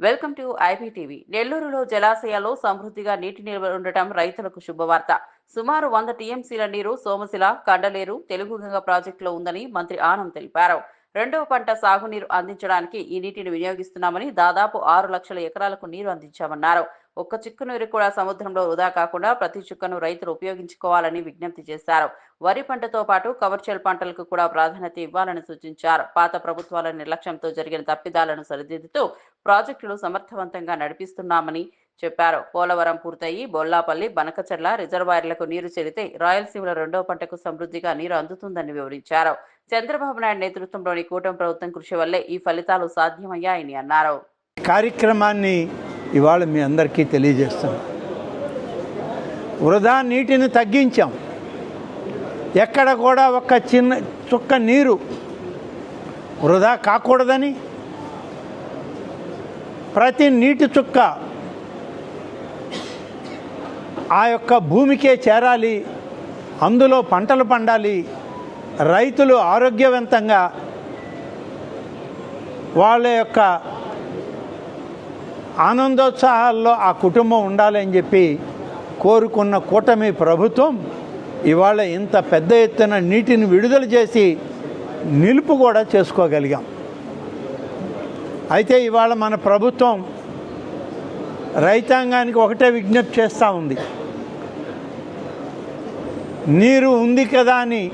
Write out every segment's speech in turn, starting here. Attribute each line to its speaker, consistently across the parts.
Speaker 1: Welcome to IPTV. నెల్లూరులో జలాశయాల్లో సమృద్ధిగా నీటి నిల్వ ఉండటం రైతులకు శుభవార్త. సుమారు వంద టీఎంసీల నీరు సోమశిల కండలేరు తెలుగుగంగ ప్రాజెక్టులో ఉందని మంత్రి ఆనం తెలిపారు. రెండవ పంట సాగునీరు అందించడానికి ఈ నీటిని వినియోగిస్తున్నామని దాదాపు ఆరు లక్షల ఎకరాలకు నీరు అందించామన్నారు. ఒక్క చుక్క నీరు కూడా సముద్రంలో వృధా కాకుండా ప్రతి చుక్కను రైతులు ఉపయోగించుకోవాలని విజ్ఞప్తి చేశారు. వరి పంటతో పాటు కమర్షియల్ పంటలకు కూడా ప్రాధాన్యత ఇవ్వాలని సూచించారు. పాత ప్రభుత్వాల నిర్లక్ష్యంతో జరిగిన తప్పిదాలను సరిదిద్దుతూ ప్రాజెక్టులు సమర్థవంతంగా నడిపిస్తున్నామని చెప్పారు. పోలవరం పూర్తయి బొల్లాపల్లి బనకచర్ల రిజర్వాయర్లకు నీరు చెరితే రాయలసీమలో రెండో పంటకు సమృద్ధిగా నీరు అందుతుందని వివరించారు. చంద్రబాబు నాయుడు నేతృత్వంలోని కూటమి ప్రభుత్వం కృషి వల్లే ఈ ఫలితాలు సాధ్యమయ్యాయని అన్నారు.
Speaker 2: కార్యక్రమాన్ని ఇవాళ మీ అందరికీ తెలియజేస్తున్నాం వృధా నీటిని తగ్గించాం. ఎక్కడ కూడా ఒక చిన్న చుక్క నీరు వృధా కాకూడదని ప్రతి నీటి చుక్క ఆ యొక్క భూమికే చేరాలి అందులో పంటలు పండాలి రైతులు ఆరోగ్యవంతంగా వాళ్ళ యొక్క ఆనందోత్సాహాల్లో ఆ కుటుంబం ఉండాలని చెప్పి కోరుకున్న కూటమి ప్రభుత్వం ఇవాళ ఇంత పెద్ద ఎత్తున నీటిని విడుదల చేసి నిలుపు కూడా చేసుకోగలిగాం. అయితే ఇవాళ మన ప్రభుత్వం రైతాంగానికి ఒకటే విజ్ఞప్తి చేస్తూ ఉంది. నీరు ఉంది కదా అని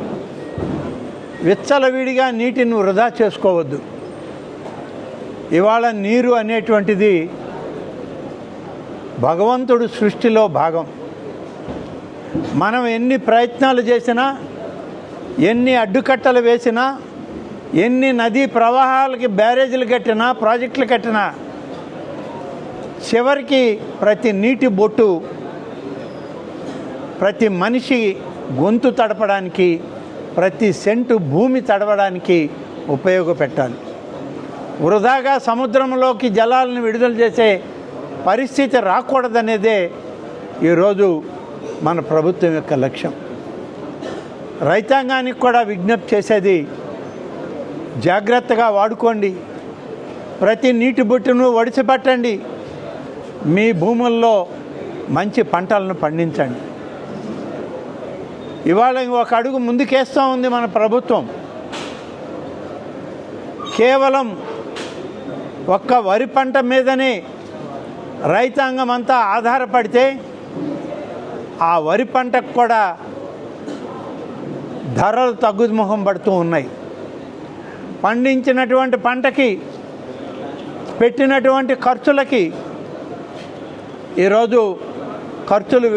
Speaker 2: విచ్చలవిడిగా నీటిని వృధా చేసుకోవద్దు. ఇవాళ నీరు అనేటువంటిది భగవంతుడు సృష్టిలో భాగం. మనం ఎన్ని ప్రయత్నాలు చేసినా ఎన్ని అడ్డుకట్టలు వేసినా ఎన్ని నదీ ప్రవాహాలకి బ్యారేజీలు కట్టినా ప్రాజెక్టులు కట్టినా చివరికి ప్రతి నీటి బొట్టు ప్రతి మనిషి గొంతు తడపడానికి ప్రతి సెంటు భూమి తడవడానికి ఉపయోగపెట్టాలి. వృధాగా సముద్రంలోకి జలాలను విడుదల చేసే పరిస్థితి రాకూడదనేదే ఈరోజు మన ప్రభుత్వం యొక్క లక్ష్యం. రైతాంగానికి కూడా విజ్ఞప్తి చేసేది జాగ్రత్తగా వాడుకోండి. ప్రతి నీటి బొట్టును ఒడిచిపెట్టండి మీ భూముల్లో మంచి పంటలను పండించండి. ఇవాళ ఒక అడుగు ముందుకేస్తూ ఉంది మన ప్రభుత్వం. కేవలం ఒక్క వరి పంట మీదనే రైతాంగం అంతా ఆధారపడితే ఆ వరి పంటకు కూడా ధరలు తగ్గుముఖం పడుతూ ఉన్నాయి. పండించినటువంటి పంటకి పెట్టినటువంటి ఖర్చులకి ఈరోజు ఖర్చులు